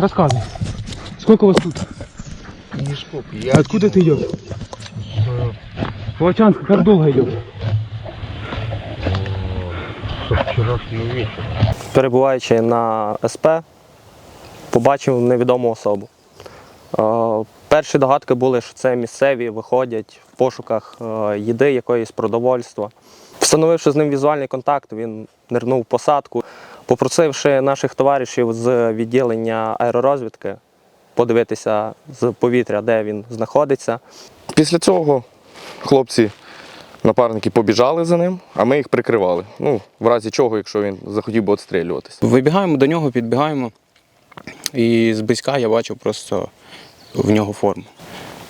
рассказывай. Сколько у вас тут? Не сколько. Я Откуда ты идешь? Волчанска, как долго идешь? со вчерашнего вечера. перебуваючи на СП, побачив невідому особу. Е, Перші догадки були, що це місцеві виходять в пошуках е, їди, якоїсь продовольства. Встановивши з ним візуальний контакт, він нирнув в посадку, попросивши наших товаришів з відділення аеророзвідки подивитися з повітря, де він знаходиться. Після цього хлопці, напарники побіжали за ним, а ми їх прикривали. Ну, в разі чого, якщо він захотів би відстрілюватися. Вибігаємо до нього, підбігаємо. І зблизька я бачив просто в нього форму.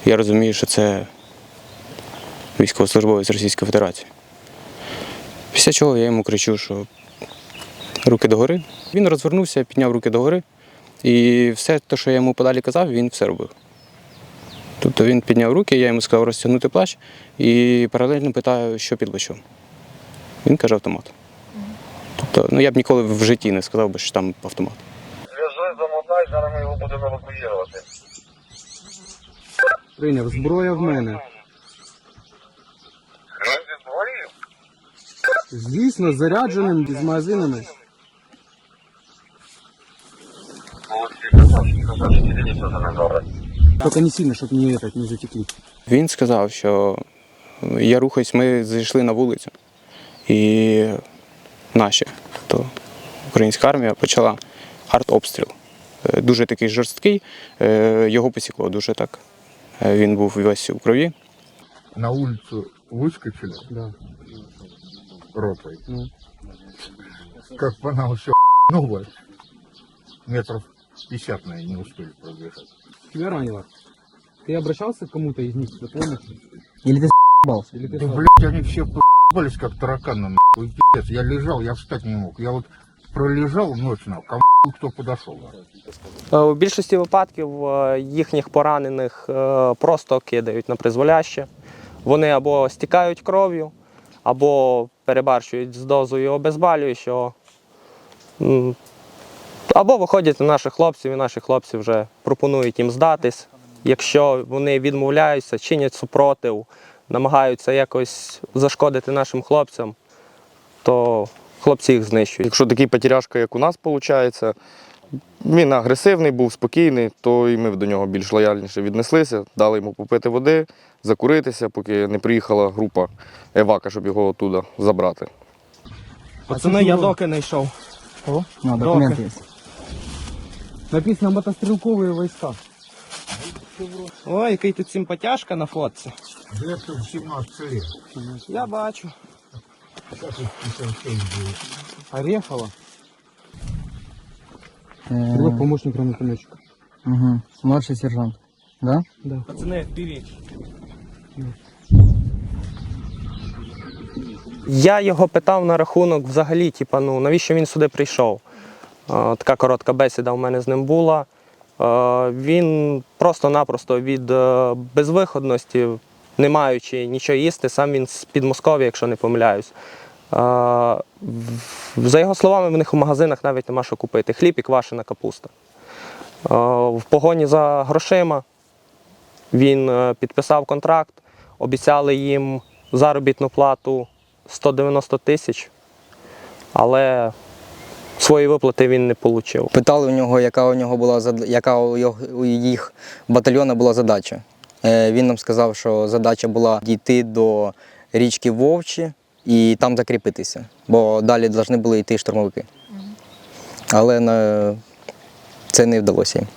Я розумію, що це військовослужбовець Російської Федерації. Після чого я йому кричу, що руки догори. Він розвернувся, підняв руки догори, і все те, що я йому подалі казав, він все робив. Тобто він підняв руки, я йому сказав розтягнути плащ і паралельно питаю, що під плащом. Він каже автомат. Тобто, ну я б ніколи в житті не сказав би, що там автомат. Зв'язок замотай, зараз ми його будемо евакуювати. Прийняв, зброя в мене. Звісно, зарядженим, з магазинами. Молодці, красавчики, красавчики, дивіться за ним добре. Только не сильно, чтобы не, этот, не затекли. Він сказав, що я рухаюсь, ми зайшли на вулицю, і наші, то українська армія почала артобстріл. Е, Дуже такий жорсткий, е, його посікло дуже так. Е, Він був весь у крові. На улицу выскочили Да. ротой. Ну. Как бы она все новая. Метров 50, наверное, не успели пробежать. Тебя ранило? Ты обращался к кому-то из них за помощью? Или ты с***бался? Или ты Да, сам? блядь, они все п***ались, как тараканы, нахуй, пиздец. Я лежал, я встать не мог. Я вот пролежал ночь, нахуй, ко м***, кто подошел. нахуй. Е, У більшості випадків е, їхніх поранених е, просто кидають на призволяще. Вони або стікають кров'ю, або перебарщують з дозою обезболюючого, м, або виходять на наших хлопців, і наші хлопці вже пропонують їм здатись. Якщо вони відмовляються, чинять супротив, намагаються якось зашкодити нашим хлопцям, то хлопці їх знищують. Якщо такий потеряшка, як у нас виходить, він агресивний, був спокійний, то і ми до нього більш лояльніше віднеслися, дали йому попити води, закуритися, поки не приїхала група Евака, щоб його оттуда забрати. Пацани, я доки не йшов. Ну, документы есть. Написано мотострелковые войска. Ой, який тут симпатяшка на фотці. Где-то в 17 лет. Я бачу. Сейчас их 56 будет. Орехова. Э, Другой помощник гранатометчика. мгм. Младший сержант. Да? Да. Пацани, беріть. Я його питав на рахунок взагалі, типа, ну навіщо він сюди прийшов. Е, Така коротка бесіда у мене з ним була. Е, Він просто-напросто від е, безвиходності, не маючи нічого їсти, сам він з Підмосков'я, якщо не помиляюсь. За його словами, в них в магазинах навіть нема що купити. Хліб і квашена капуста. В погоні за грошима він підписав контракт, обіцяли їм заробітну плату 190 тисяч, але свої виплати він не отримав. Питали у нього, яка у нього була яка у його у їх батальйона була задача. Е, Він нам сказав, що задача була дійти до річки Вовчі і там закріпитися, бо далі повинні були йти штурмовики. Але на... це не вдалося їм.